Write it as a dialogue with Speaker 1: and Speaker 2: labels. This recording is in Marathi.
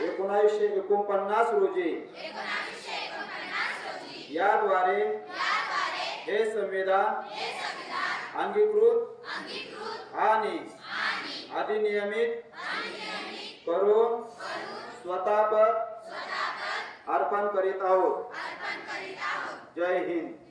Speaker 1: एकोणीसशे एकोणपन्नास रोजी. याद्वारे हे संविधान अंगीकृत आणि अधिनियमित करून स्वतःपद अर्पण करीत आहोत. जय हिंद.